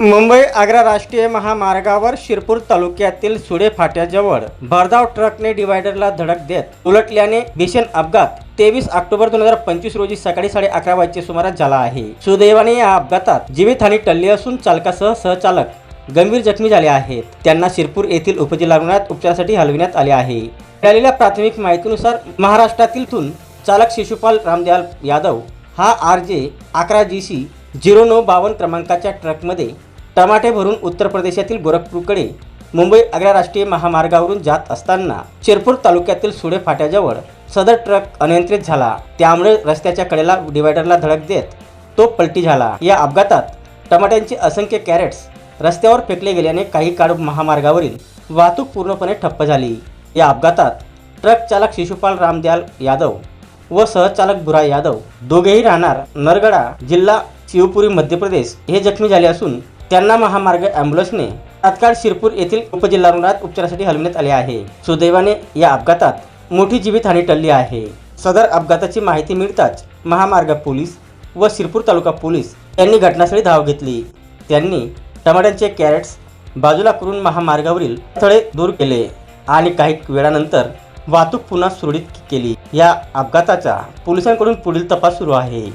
मुंबई आग्रा राष्ट्रीय महामार्गावर शिरपूर तालुक्यातील सुडे फाट्याजवळ भरधाव ट्रकने डिवायडरला धडक देत उलटल्याने भीषण अपघात. तेवीस ऑक्टोबर दोन हजार पंचवीस रोजी सकाळी साडे अकरा वाजच्या सुमारास झाला आहे. सुदैवाने या अपघातात जीवितहानी टळली असून चालकासह सहचालक गंभीर जखमी झाले आहेत. त्यांना शिरपूर येथील उपजिल्हा रुग्णालयात उपचारासाठी हलविण्यात आले आहे. मिळालेल्या प्राथमिक माहितीनुसार महाराष्ट्रातीलतून चालक शिशुपाल रामदयाल यादव हा आर जे अकरा जी सी झिरो नऊ बावन्न क्रमांकाच्या ट्रकमध्ये टमाटे भरून उत्तर प्रदेशातील गोरखपूरकडे मुंबई आग्रा राष्ट्रीय महामार्गावरून जात असताना शिरपूर तालुक्यातील सुडे फाट्याजवळ सदर ट्रक अनियंत्रित झाला. त्यामुळे रस्त्याच्या कडेला डिवायडरला धडक देत तो पलटी झाला. या अपघातात टमाट्यांचे असंख्य कॅरेट्स रस्त्यावर फेकले गेल्याने काही काळ महामार्गावरील वाहतूक पूर्णपणे ठप्प झाली. या अपघातात ट्रक चालक शिशुपाल रामदयाल यादव व सहचालक बुरा यादव दोघेही राहणार नरगडा जिल्हा शिवपुरी मध्य प्रदेश हे जखमी झाले असून त्यांना महामार्ग ॲम्ब्युलन्सने तात्काळ शिरपूर येथील उपजिल्हा रुग्णालयात उपचारासाठी हलविण्यात आले आहे. सुदैवाने या अपघातात मोठी जीवितहानी टळली आहे. सदर अपघाताची माहिती मिळताच महामार्ग पोलीस व शिरपूर तालुका पोलीस यांनी घटनास्थळी धाव घेतली. त्यांनी टमाट्यांचे कॅरेट्स बाजूला करून महामार्गावरील थळे दूर केले आणि काही वेळानंतर वाहतूक पुन्हा सुरळीत केली. या अपघाताचा पोलिसांकडून पुढील तपास सुरू आहे.